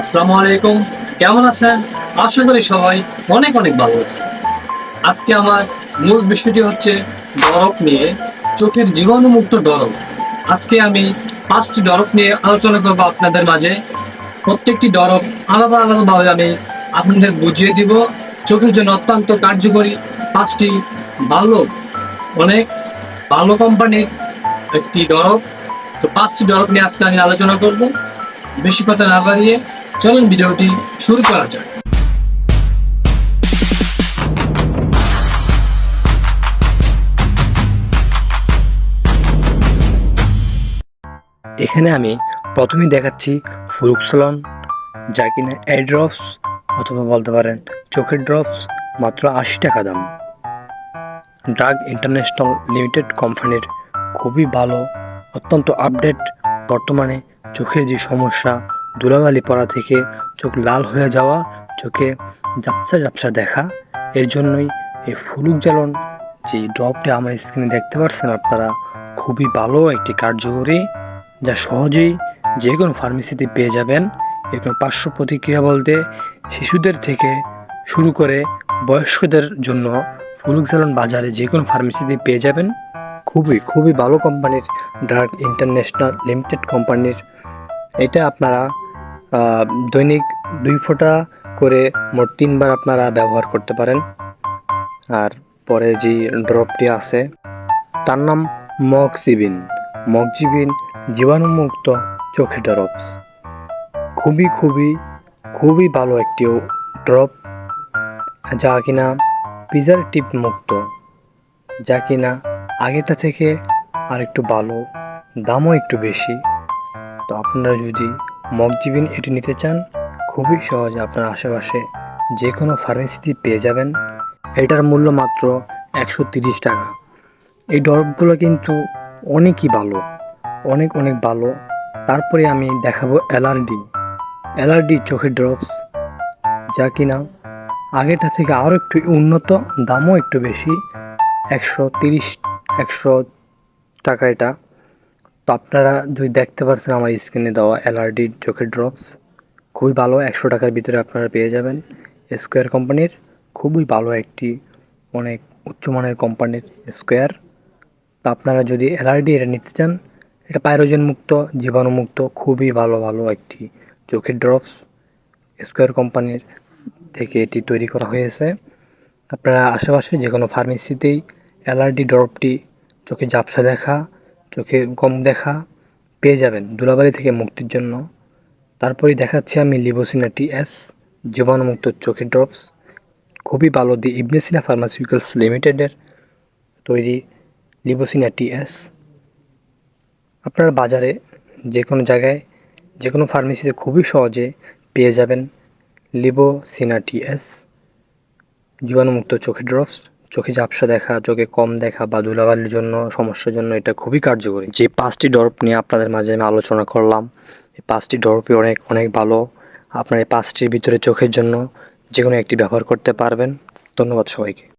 আসসালামু আলাইকুম। কেমন আছেন? আশা করি সবাই অনেক অনেক ভালো আছে আজকে আমার মূল বিষয়টি হচ্ছে ডরক নিয়ে, চোখের জীবাণুমুক্ত ডরক আজকে আমি পাঁচটি ডরক নিয়ে আলোচনা করব আপনাদের মাঝে। প্রত্যেকটি ডরক আলাদা আলাদাভাবে আমি আপনাদের বুঝিয়ে দিব। চোখের জন্য অত্যন্ত কার্যকরী পাঁচটি ভালো, অনেক ভালো কোম্পানির একটি ডরক তো পাঁচটি ডরক নিয়ে আজকে আমি আলোচনা করব। বেশি কথা না বাড়িয়ে চলুন ভিডিওটি শুরু করা যাক। এখানে আমি প্রথমে দেখাচ্ছি ফ্লুক্সলন যা কিনা এ ড্রপস অথবা বলতে পারেন চোখের ড্রপস, মাত্র আশি টাকা দাম। ড্রাগ ইন্টারন্যাশনাল লিমিটেড কোম্পানির খুবই ভালো, অত্যন্ত আপডেট বর্তমানে চোখের যে সমস্যা ধুলাবালি পড়া থেকে চোখ লাল হয়ে যাওয়া, চোখে ঝাপসা ঝাপসা দেখা। এর জন্যই এই ফুলুক জ্বালন যে ড্রপটি আমার স্ক্রিনে দেখতে পাচ্ছেন আপনারা, খুবই ভালো একটি কার্যকরী, যা সহজেই যে কোনো ফার্মেসিতে পেয়ে যাবেন। এবং পার্শ্ব প্রতিক্রিয়া বলতে শিশুদের থেকে শুরু করে বয়স্কদের জন্য ফুলুকজালন বাজারে যে কোনো ফার্মেসিতে পেয়ে যাবেন। খুবই খুবই ভালো কোম্পানির ড্রাগ ইন্টারন্যাশনাল লিমিটেড কোম্পানির, এটা আপনারা দৈনিক দুই ফোঁটা করে মোট তিনবার আপনারা ব্যবহার করতে পারেন। আর পরে যে ড্রপটি আছে, তার নাম মকসিবিন মকজিবিন জীবাণুমুক্ত চোখে ড্রপস। খুবই খুবই খুবই ভালো একটি ড্রপ, যা কিনা প্রিজারটিভ মুক্ত, যা কিনা আগেটা থেকে আর একটু ভালো, দামও একটু বেশি। তো আপনারা যদি মকজিবিন এটি নিতে চান, খুবই সহজ আপনার আশেপাশে যে কোনো ফার্মেসিতে পেয়ে যাবেন। এটার মূল্য মাত্র একশো তিরিশ টাকা। এই ড্রপগুলো কিন্তু অনেকই ভালো, অনেক অনেক ভালো। তারপরে আমি দেখাবো এলআরডি। এলআরডি চোখের ড্রপস, যা কিনা আগেটা থেকে আরও একটু উন্নত, দামও একটু বেশি, একশো তিরিশ, একশো টাকা এটা। তো আপনারা যদি দেখতে পারছেন আমার স্ক্রিনে দেওয়া এলআরডি চোখের ড্রপস খুবই ভালো, একশো টাকার ভিতরে আপনারা পেয়ে যাবেন। স্কোয়ার কোম্পানির খুবই ভালো একটি অনেক উচ্চমানের কোম্পানির স্কোয়ার তো আপনারা যদি এলআরডি এটা নিতে চান, এটা পাইরোজেন মুক্ত জীবাণুমুক্ত খুবই ভালো ভালো একটি চোখের ড্রপস স্কোয়ার কোম্পানির থেকে এটি তৈরি করা হয়েছে। আপনারা আশেপাশে যে কোনো ফার্মেসিতেই এলআরডি ড্রপটি চোখে ঝাপসা দেখা। চোখে কম দেখা পেয়ে যাবেন ধুলাবালি থেকে মুক্তির জন্য। তারপরে দেখাচ্ছি আমি লিবোসিনা টি এস, জীবাণুমুক্ত চোখের ড্রপস, খুবই ভালো দি ইবনেসিনা ফার্মাসিউটিক্যালস লিমিটেডের তৈরি লিবোসিনা টি এস। আপনারা বাজারে যে কোনো জায়গায় যে কোনো ফার্মেসিতে খুবই সহজে পেয়ে যাবেন লিবোসিনা টি এস, জীবাণুমুক্ত চোখের ড্রপস। চোখে ঝাপসা দেখা, চোখে কম দেখা বা ধুলাবালির জন্য, সমস্যার জন্য এটা খুবই কার্যকরী। যে পাঁচটি ড্রপ নিয়ে আপনাদের মাঝে আমি আলোচনা করলাম, এই পাঁচটি ড্রপই অনেক অনেক ভালো। আপনার এই পাঁচটির ভিতরে চোখের জন্য যে কোনো একটি ব্যবহার করতে পারবেন। ধন্যবাদ সবাইকে।